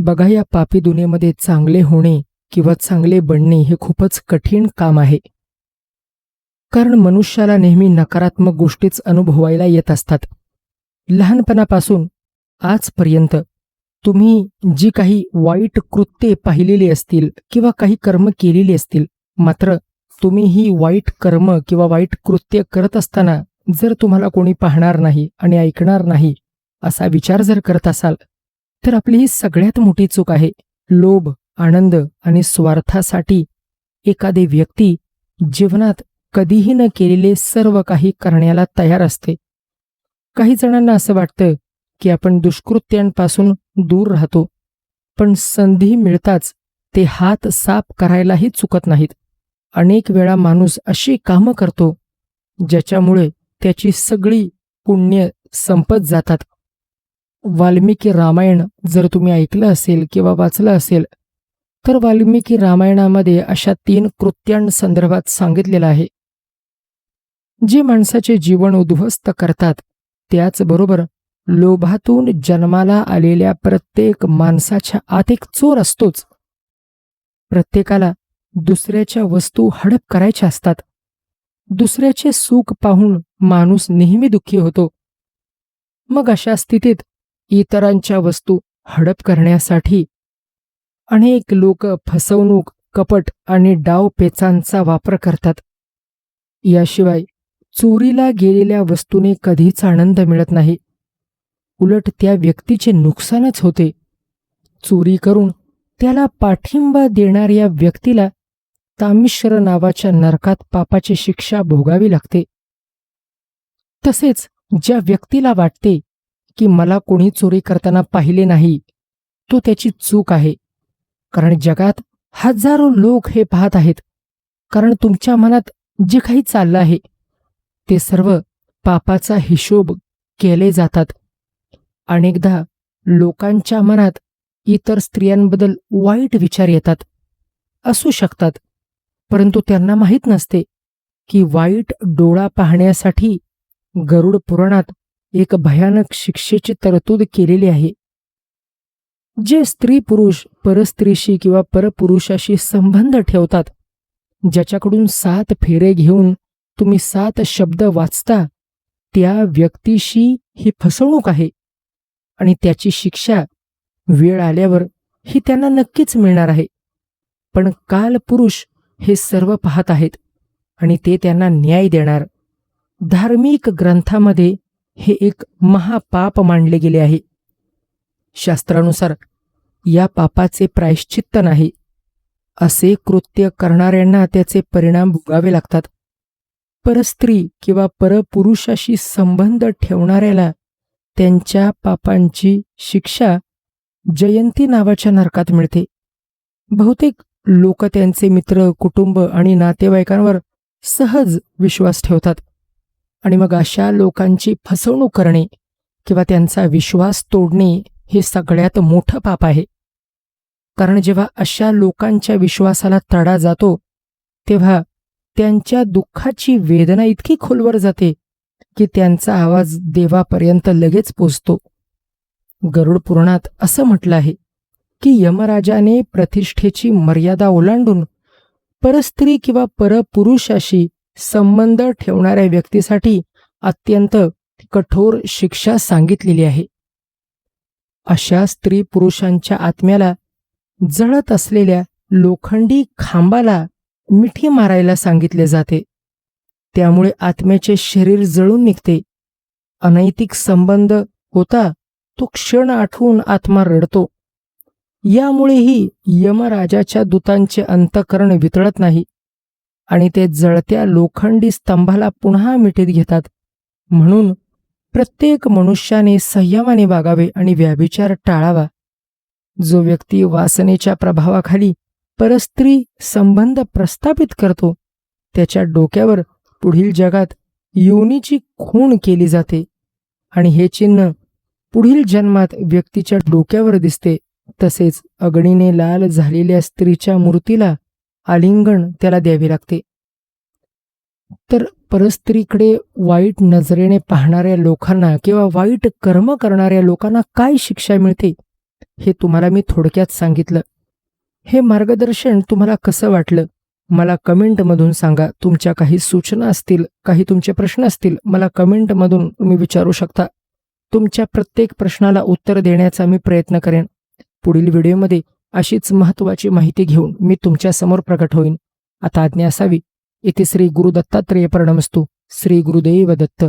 बघा या पापी दुनियेमध्ये चांगले होणे किंवा चांगले बनणे हे खूपच कठीण काम आहे. कारण मनुष्याला नेहमी नकारात्मक गोष्टीच अनुभवायला येत असतात. लहानपणापासून आजपर्यंत तुम्ही जी काही वाईट कृत्ये पाहिलेली असतील किंवा काही कर्म केलेली असतील मात्र तुम्ही ही वाईट कर्म किंवा वाईट कृत्य करत असताना जर तुम्हाला कोणी पाहणार नाही आणि ऐकणार नाही असा विचार जर करत असाल तर आपली ही सगळ्यात मोठी चूक आहे. लोभ आनंद आणि स्वार्थासाठी एखादी व्यक्ती जीवनात कधीही न केलेले सर्व काही करण्याला तयार असते. काही जणांना असं वाटतं की आपण दुष्कृत्यांपासून दूर राहतो पण संधी मिळताच ते हात साफ करायलाही चुकत नाहीत. अनेक वेळा माणूस अशी कामं करतो ज्याच्यामुळे त्याची सगळी पुण्य संपत जातात. वाल्मिकी रामायण जर तुम्ही ऐकलं असेल किंवा वाचलं असेल तर वाल्मिकी रामायणामध्ये अशा तीन कृत्यांसंदर्भात सांगितलेलं आहे. जे माणसाचे जीवन उद्ध्वस्त करतात त्याचबरोबर लोभातून जन्माला आलेल्या प्रत्येक माणसाच्या आत एक चोर असतोच. प्रत्येकाला दुसऱ्याच्या वस्तू हडप करायच्या असतात. दुसऱ्याचे सुख पाहून माणूस नेहमी दुःखी होतो. मग अशा स्थितीत इतरांच्या वस्तू हडप करण्यासाठी. अनेक लोक फसवणूक कपट आणि डावपेचांचा वापर करतात. याशिवाय चोरीला गेलेल्या वस्तूने कधीच आनंद मिळत नाही. उलट त्या व्यक्तीचे नुकसानच होते. चोरी करून त्याला पाठिंबा देणाऱ्या व्यक्तीला तामिश्र नावाच्या नरकात पापाची शिक्षा भोगावी लागते. तसेच ज्या व्यक्तीला वाटते की मला कोणी चोरी करताना पाहिले नाही तो त्याची चूक आहे. कारण जगात हजारो लोक हे पाहत आहेत. कारण तुमच्या मनात जे काही चाललं आहे ते सर्व पापाचा हिशोब केले जातात. अनेकदा लोकांच्या मनात इतर स्त्रियांबद्दल वाईट विचार येतात. असू शकतात परंतु त्यांना माहीत नसते की वाईट डोळा पाहण्यासाठी गरुड पुराणात एक भयानक शिक्षेची तरतूद केलेली आहे. जे स्त्री पुरुष परस्त्रीशी किंवा परपुरुषाशी संबंध ठेवतात ज्याच्याकडून सात फेरे घेऊन तुम्ही सात शब्द वाचता त्या व्यक्तीशी ही फसवणूक आहे आणि त्याची शिक्षा वेळ आल्यावर ही त्यांना नक्कीच मिळणार आहे. पण काल पुरुष हे सर्व पाहत आहेत आणि ते त्यांना न्याय देणार. धार्मिक ग्रंथामध्ये हे एक महापाप मानले गेले आहे. शास्त्रानुसार या पापाचे प्रायश्चित्त नाही असे कृत्य करणाऱ्यांना त्याचे परिणाम भोगावे लागतात. परस्त्री किंवा परपुरुषाशी संबंध ठेवणाऱ्याला त्यांच्या पापांची शिक्षा जयंती नावाच्या नरकात मिळते. बहुतेक लोक त्यांचे मित्र कुटुंब आणि नातेवाईकांवर सहज विश्वास ठेवतात. आणि मग अशा लोकांची फसवणूक करणे किंवा त्यांचा विश्वास तोडणे हे सगळ्यात मोठं पाप आहे. कारण जेव्हा अशा लोकांच्या विश्वासाला तडा जातो तेव्हा त्यांच्या दुःखाची वेदना इतकी खोलवर जाते की त्यांचा आवाज देवापर्यंत लगेच पोचतो. गरुड पुराणात असं म्हटलं आहे की यमराजाने प्रतिष्ठेची मर्यादा ओलांडून परस्त्री किंवा परपुरुषाशी संबंध ठेवणाऱ्या व्यक्तीसाठी अत्यंत कठोर शिक्षा सांगितलेली आहे. अशा स्त्री पुरुषांच्या आत्म्याला जळत असलेल्या लोखंडी खांबाला मिठी मारायला सांगितले जाते. त्यामुळे आत्म्याचे शरीर जळून निघते. अनैतिक संबंध होता तो क्षण आठवून आत्मा रडतो. यामुळेही यमराजाच्या दूतांचे अंतकरण वितळत नाही. आणि ते जळत्या लोखंडी स्तंभाला पुन्हा मिठीत घेतात. म्हणून प्रत्येक मनुष्याने संयमाने वागावे आणि व्याभिचार टाळावा. जो व्यक्ती वासनेच्या प्रभावाखाली परस्त्री संबंध प्रस्थापित करतो त्याच्या डोक्यावर पुढील जगात योनीची खूण केली जाते आणि हे चिन्ह पुढील जन्मात व्यक्तीच्या डोक्यावर दिसते. तसेच अग्नीने लाल झालेल्या स्त्रीच्या मूर्तीला आलिंगन त्याला द्यावे लागते. तर परस्त्रीकडे वाईट नजरेने पाहणाऱ्या लोकांना किंवा वाईट कर्म करणाऱ्या लोकांना काय शिक्षा मिळते हे तुम्हाला मी थोडक्यात सांगितलं. हे मार्गदर्शन तुम्हाला कसं वाटलं? मला कमेंटमधून सांगा. तुमच्या काही सूचना असतील काही तुमचे प्रश्न असतील मला कमेंटमधून तुम्ही विचारू शकता. तुमच्या प्रत्येक प्रश्नाला उत्तर देण्याचा मी प्रयत्न करेन. पुढील व्हिडिओमध्ये अशीच महत्त्वाची माहिती घेऊन मी तुमच्यासमोर प्रकट होईन. आता आज्ञा असावी. इथे श्री गुरु दत्तात्रेय प्रणमस्तू श्री गुरुदेव दत्त.